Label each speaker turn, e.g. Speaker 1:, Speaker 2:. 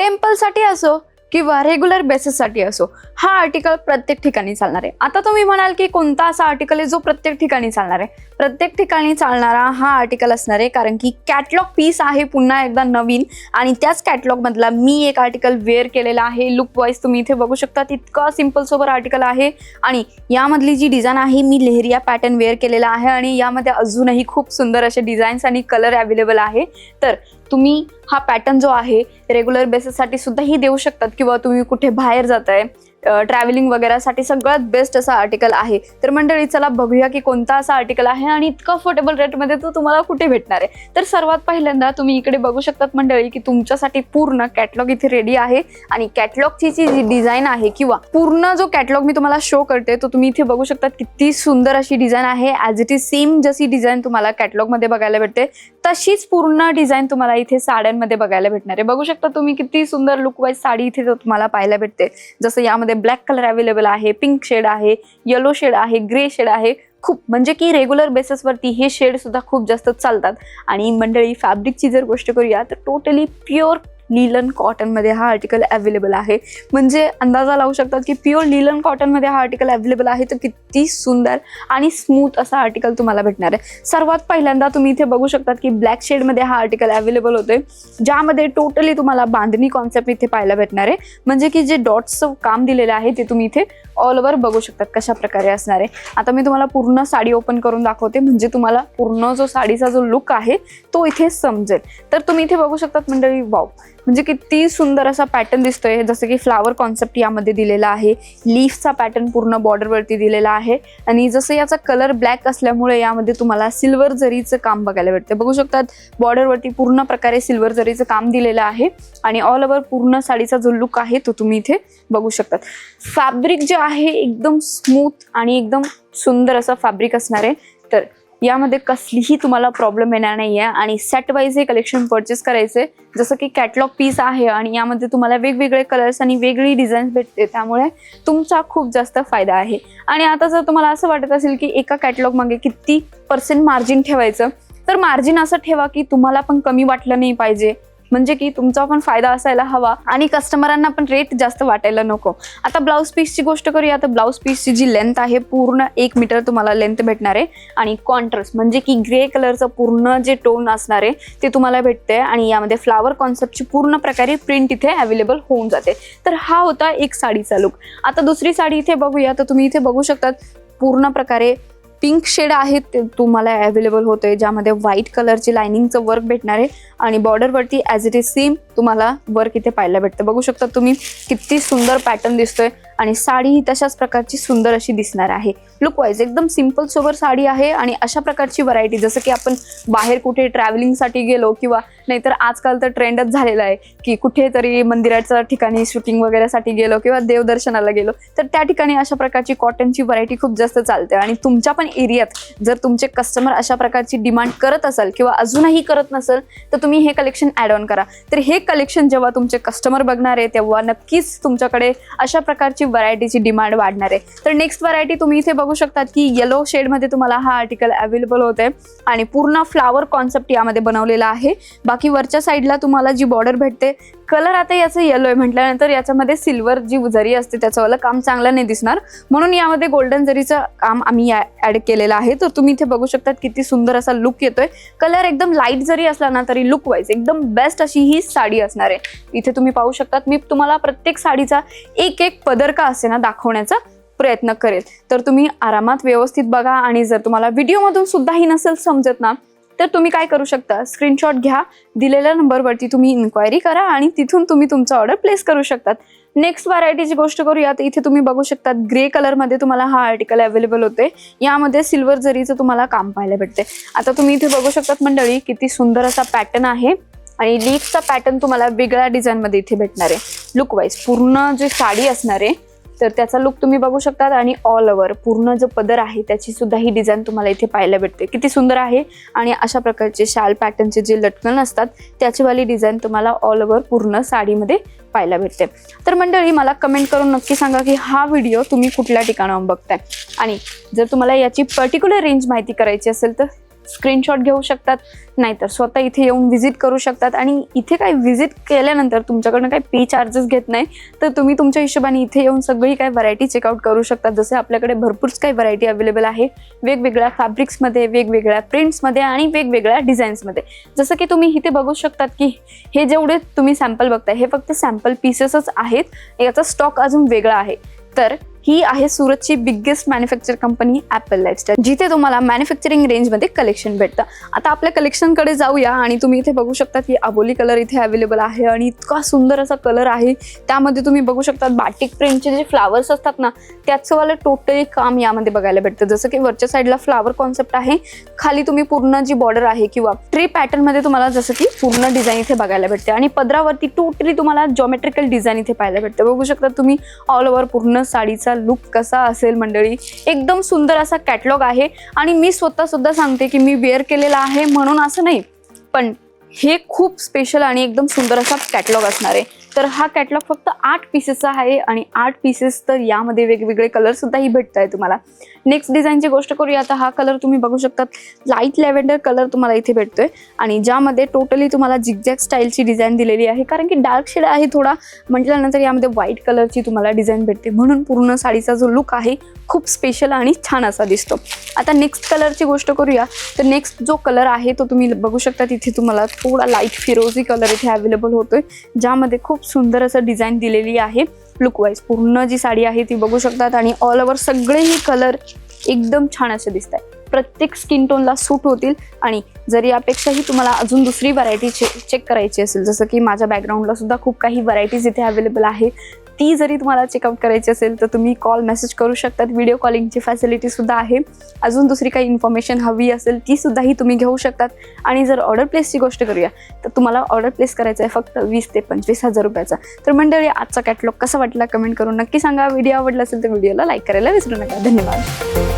Speaker 1: टेम्पलसाठी असो किंवा रेग्युलर बेसिससाठी असो हा आर्टिकल प्रत्येक ठिकाणी चालणार आहे. आता तुम्ही म्हणाल की कोणता असा आर्टिकल आहे जो प्रत्येक ठिकाणी चालणार आहे? प्रत्येक ठिकाणी चालणारा हा आर्टिकल असणार आहे कारण की कॅटलॉग पीस आहे पुन्हा एकदा नवीन. आणि त्याच कॅटलॉगमधला मी एक आर्टिकल वेअर केलेला आहे. लुक वाईज तुम्ही इथे बघू शकता इतका सिंपल सोबर आर्टिकल आहे. आणि यामधली जी डिझाईन आहे मी लेहरिया पॅटर्न वेअर केलेला आहे. आणि यामध्ये अजूनही खूप सुंदर असे डिझाईन्स आणि कलर अवेलेबल आहे. तर तुम्ही हा पॅटर्न जो आहे रेग्युलर बेसिससाठी सुद्धाही देऊ शकतात. किंवा तुम्ही कुठे बाहेर जाताय ट्रॅव्हलिंग वगैरेसाठी सगळ्यात बेस्ट असा आर्टिकल आहे. तर मंडळी चला बघूया की कोणता असा आर्टिकल आहे आणि इतका अफोर्डेबल रेटमध्ये तो तुम्हाला कुठे भेटणार आहे. तर सर्वात पहिल्यांदा तुम्ही इकडे बघू शकतात मंडळी की तुमच्यासाठी पूर्ण कॅटलॉग इथे रेडी आहे आणि कॅटलॉगची जी डिझाईन आहे किंवा पूर्ण जो कॅटलॉग मी तुम्हाला शो करते तो तुम्ही इथे बघू शकता किती सुंदर अशी डिझाईन आहे. ॲज इट इज सेम जशी डिझाईन तुम्हाला कॅटलॉगमध्ये बघायला भेटते तशीच पूर्ण डिझाईन तुम्हाला इथे साड्यांमध्ये बघायला भेटणार आहे. बघू शकता तुम्ही किती सुंदर लुक वाईज साडी इथे तुम्हाला पाहायला भेटते. जसं यामध्ये ब्लॅक कलर अवेलेबल आहे पिंक शेड आहे येलो शेड आहे ग्रे शेड आहे. खूप म्हणजे की रेग्युलर बेसिसवरती हे शेड सुद्धा खूप जास्त चालतात. आणि मंडळी फॅब्रिकची जर गोष्ट करूया तर टोटली प्युअर लिलन कॉटनमध्ये हा आर्टिकल अवेलेबल आहे. म्हणजे अंदाजा लावू शकतात की प्युअर लिलन कॉटनमध्ये हा आर्टिकल अवेलेबल आहे. तर किती सुंदर आणि स्मूथ असा आर्टिकल तुम्हाला भेटणार आहे. सर्वात पहिल्यांदा तुम्ही इथे बघू शकतात की ब्लॅक शेडमध्ये हा आर्टिकल अवेलेबल होतोय. ज्यामध्ये टोटली तुम्हाला बांधणी कॉन्सेप्ट इथे पाहायला भेटणार आहे. म्हणजे की जे डॉट्सचं काम दिलेलं आहे ते तुम्ही इथे ऑल ओव्हर बघू शकतात कशा प्रकारे असणार आहे. आता मी तुम्हाला पूर्ण साडी ओपन करून दाखवते. म्हणजे तुम्हाला पूर्ण जो साडीचा जो लुक आहे तो इथे समजेल. तर तुम्ही इथे बघू शकतात मंडळी वाव म्हणजे किती सुंदर असा पॅटर्न दिसतोय. जसं की फ्लावर कॉन्सेप्ट यामध्ये दिलेला आहे. लीफचा पॅटर्न पूर्ण बॉर्डरवरती दिलेला आहे. आणि जसं याचा कलर ब्लॅक असल्यामुळे यामध्ये तुम्हाला सिल्वर जरीचं काम बघायला भेटतं बघू शकतात बॉर्डरवरती पूर्ण प्रकारे सिल्वर जरीचं काम दिलेलं आहे. आणि ऑल ओव्हर पूर्ण साडीचा जो लुक आहे तो तुम्ही इथे बघू शकतात. फॅब्रिक जे आहे एकदम स्मूथ आणि एकदम सुंदर असं फॅब्रिक असणार आहे. तर यामध्ये कसलीही तुम्हाला प्रॉब्लेम येणार नाही आहे आणि सेट वाईज हे कलेक्शन परचेस करायचे. जसं की कॅटलॉग पीस आहे आणि यामध्ये तुम्हाला वेगवेगळे कलर्स आणि वेगळी डिझाईन्स भेटते. त्यामुळे तुमचा खूप जास्त फायदा आहे. आणि आता जर तुम्हाला असं वाटत असेल की एका कॅटलॉग मागे किती पर्सेंट मार्जिन ठेवायचं तर मार्जिन असं ठेवा की तुम्हाला पण कमी वाटलं नाही पाहिजे. म्हणजे की तुमचा पण फायदा असायला हवा. आणि कस्टमरांना पण रेट जास्त वाटायला नको. आता ब्लाऊज पीसची गोष्ट करूया. तर ब्लाऊज पीसची जी लेंथ आहे पूर्ण एक मीटर तुम्हाला लेंथ भेटणार आहे. आणि कॉन्ट्रास्ट म्हणजे की ग्रे कलरचं पूर्ण जे टोन असणार आहे ते तुम्हाला भेटते आणि यामध्ये फ्लावर कॉन्सेप्टची पूर्ण प्रकारे प्रिंट इथे अवेलेबल होऊन जाते. तर हा होता एक साडीचा लुक आता दुसरी साडी इथे बघूया. तर तुम्ही इथे बघू शकतात पूर्ण प्रकारे पिंक शेड आहे ते तुम्हाला अवेलेबल होते ज्यामध्ये व्हाईट कलरची लायनिंगचं वर्क भेटणार आहे आणि बॉर्डरवरती ॲज इट इज सेम तुम्हाला वर्क इथे पाहायला भेटतं. बघू शकता तुम्ही किती सुंदर पॅटर्न दिसतोय. आणि साडी ही तशाच प्रकारची सुंदर अशी दिसणार आहे. लुक वाईज एकदम सिंपल सोबर साडी आहे आणि अशा प्रकारची व्हरायटी जसं की आपण बाहेर कुठे ट्रॅव्हलिंगसाठी गेलो किंवा नाहीतर आजकाल तर ट्रेंडच झालेला आहे की कुठेतरी मंदिराच्या ठिकाणी शूटिंग वगैरेसाठी गेलो किंवा देवदर्शनाला गेलो तर त्या ठिकाणी अशा प्रकारची कॉटनची व्हरायटी खूप जास्त चालते. आणि तुमच्या पण एरियात जर तुमचे कस्टमर अशा प्रकारची डिमांड करत असाल किंवा अजूनही करत नसेल तर तुम्ही हे कलेक्शन ॲड ऑन करा. तर हे कलेक्शन जेव्हा तुमचे कस्टमर बघणार आहे तेव्हा नक्कीच तुमच्याकडे अशा प्रकारची व्हरायटीची डिमांड वाढणार आहे. तर नेक्स्ट व्हरायटी तुम्ही इथे बघू शकतात की येलो शेडमध्ये तुम्हाला हा आर्टिकल अवेलेबल होते आणि पूर्ण फ्लावर कॉन्सेप्ट यामध्ये बनवलेला आहे. बाकी वरच्या साईडला तुम्हाला जी बॉर्डर भेटते कलर आता याचं येलो आहे. म्हटल्यानंतर याच्यामध्ये सिल्वर जी जरी असते त्याचं काम चांगलं नाही दिसणार. म्हणून यामध्ये गोल्डन जरीचं काम आम्ही ऍड केलेलं आहे. तर तुम्ही इथे बघू शकतात किती सुंदर असा लुक येतोय. कलर एकदम लाइट जरी असला ना तरी लुक वाईज एकदम बेस्ट अशी ही साडी असणार आहे. इथे तुम्ही पाहू शकतात मी तुम्हाला प्रत्येक साडीचा एक एक पदर का असे ना दाखवण्याचा प्रयत्न करेल. तर तुम्ही आरामात व्यवस्थित बघा आणि जर तुम्हाला व्हिडिओमधून सुद्धाही नसेल समजत ना तर तुम्ही काय करू शकता? स्क्रीनशॉट घ्या दिलेल्या नंबरवरती तुम्ही इन्क्वायरी करा आणि तिथून तुम्ही तुमचा ऑर्डर प्लेस करू शकतात. नेक्स्ट व्हरायटीची गोष्ट करूया तर इथे तुम्ही बघू शकतात ग्रे कलरमध्ये तुम्हाला हा आर्टिकल अवेलेबल होते यामध्ये सिल्वर जरीचं तुम्हाला काम पाहायला भेटते आता तुम्ही इथे बघू शकतात मंडळी किती सुंदर असा पॅटर्न आहे. आणि लीफचा पॅटर्न तुम्हाला वेगळ्या डिझाईनमध्ये इथे भेटणार आहे. लुकवाईज पूर्ण जी साडी असणार आहे तर त्याचा लुक तुम्ही बघू शकतात आणि ऑल ओव्हर पूर्ण जो पदर आहे त्याची सुद्धा ही डिझाईन तुम्हाला इथे पाहायला भेटते. किती सुंदर आहे आणि अशा प्रकारचे शाल पॅटर्नचे जे लटकन असतात त्याचीवाली डिझाईन तुम्हाला ऑल ओव्हर पूर्ण साडीमध्ये पाहायला भेटते. तर मंडळी मला कमेंट करून नक्की सांगा की हा व्हिडिओ तुम्ही कुठल्या ठिकाणाहून बघताय? आणि जर तुम्हाला याची पर्टिक्युलर रेंज माहिती करायची असेल तर? स्क्रीनशॉट घेऊ शकतात नाहीतर स्वतः इथे येऊन व्हिजिट करू शकतात. आणि इथे काही व्हिजिट केल्यानंतर तुमच्याकडनं काही पे चार्जेस घेत नाही तर तुम्ही तुमच्या हिशोबाने इथे येऊन सगळी काही व्हरायटी चेकआउट करू शकता. जसे आपल्याकडे भरपूरच काही व्हरायटी अवेलेबल आहे. वेगवेगळ्या फॅब्रिक्समध्ये वेगवेगळ्या प्रिंट्समध्ये आणि वेगवेगळ्या डिझाईन्समध्ये जसं की तुम्ही इथे बघू शकतात की हे जेवढे तुम्ही सॅम्पल बघताय हे फक्त सॅम्पल पीसेसच आहेत. याचा स्टॉक अजून वेगळा आहे. तर ही आहे सुरतची biggest manufacture company Apple lifestyle जिथे तुम्हाला मॅन्युफॅक्चरिंग रेंजमध्ये कलेक्शन भेटतं. आता आपल्या कलेक्शनकडे जाऊया आणि तुम्ही इथे बघू शकता की अबोली कलर इथे अवेलेबल आहे आणि इतका सुंदर असा कलर आहे. त्यामध्ये तुम्ही बघू शकता बाटिक प्रिंटचे जे फ्लावर्स असतात ना त्याचंवालं टोटली काम यामध्ये बघायला भेटतं. जसं की वरच्या साईडला फ्लावर कॉन्सेप्ट आहे. खाली तुम्ही पूर्ण जी बॉर्डर आहे किंवा ट्री पॅटर्नमध्ये तुम्हाला जसं की पूर्ण डिझाईन इथे बघायला भेटते. आणि पदरावरती टोटली तुम्हाला जॉमेट्रिकल डिझाईन इथे पाहायला भेटते. बघू शकता तुम्ही ऑल ओव्हर पूर्ण साडीचा लुक कसा असेल मंडळी? एकदम सुंदर असा कॅटलॉग आहे. आणि मी स्वतः सुद्धा सांगते की मी वेअर केलेला आहे म्हणून असं नाही. पण हे खूप स्पेशल आणि एकदम सुंदर असा कॅटलॉग असणार आहे. तर हा कॅटलॉग फक्त आठ पीसेसचा आहे आणि आठ पीसेस तर यामध्ये वेगवेगळे कलर सुद्धाही भेटत आहे तुम्हाला नेक्स्ट डिझाईनची गोष्ट करूया. आता हा कलर तुम्ही बघू शकतात. लाइट लॅव्हेंडर कलर तुम्हाला इथे भेटतोय. आणि ज्यामध्ये टोटली तुम्हाला झिगझॅग स्टाईलची डिझाईन दिलेली आहे. कारण की डार्क शेड आहे थोडा. म्हटल्यानंतर यामध्ये व्हाईट कलरची तुम्हाला डिझाईन भेटते. म्हणून पूर्ण साडीचा जो लुक आहे खूप स्पेशल आणि छान असा दिसतो. आता नेक्स्ट कलरची गोष्ट करूया. तर नेक्स्ट जो कलर आहे तो तुम्ही बघू शकता. तिथे तुम्हाला थोडा लाइट फिरोजी कलर इथे अवेलेबल होतोय. ज्यामध्ये खूप सुंदर असं डिझाईन दिलेली आहे. लुकवाईज पूर्ण जी साडी आहे ती बघू शकतात आणि ऑल ओव्हर सगळेही कलर एकदम छान असे दिसत आहे प्रत्येक स्किन टोनला सूट होतील आणि जर यापेक्षाही तुम्हाला अजून दुसरी व्हरायटी चे चेक करायची असेल जसं की माझ्या बॅकग्राऊंडला सुद्धा खूप काही व्हरायटीज इथे अवेलेबल आहे ती जरी तुम्हाला चेकआउट करायची असेल तर तुम्ही कॉल मेसेज करू शकतात व्हिडिओ कॉलिंगची फॅसिलिटी सुद्धा आहे. अजून दुसरी काही इन्फॉर्मेशन हवी असेल ती सुद्धाही तुम्ही घेऊ शकतात. आणि जर ऑर्डर प्लेसची गोष्ट करूया तर तुम्हाला ऑर्डर प्लेस करायचं आहे फक्त वीस ते पंचवीस हजार रुपयाचा. तर मंडळी आजचा कॅटलॉग कसा वाटला? कमेंट करून नक्की सांगा. व्हिडिओ आवडला असेल तर व्हिडिओला लाईक करायला विसरू नका. धन्यवाद.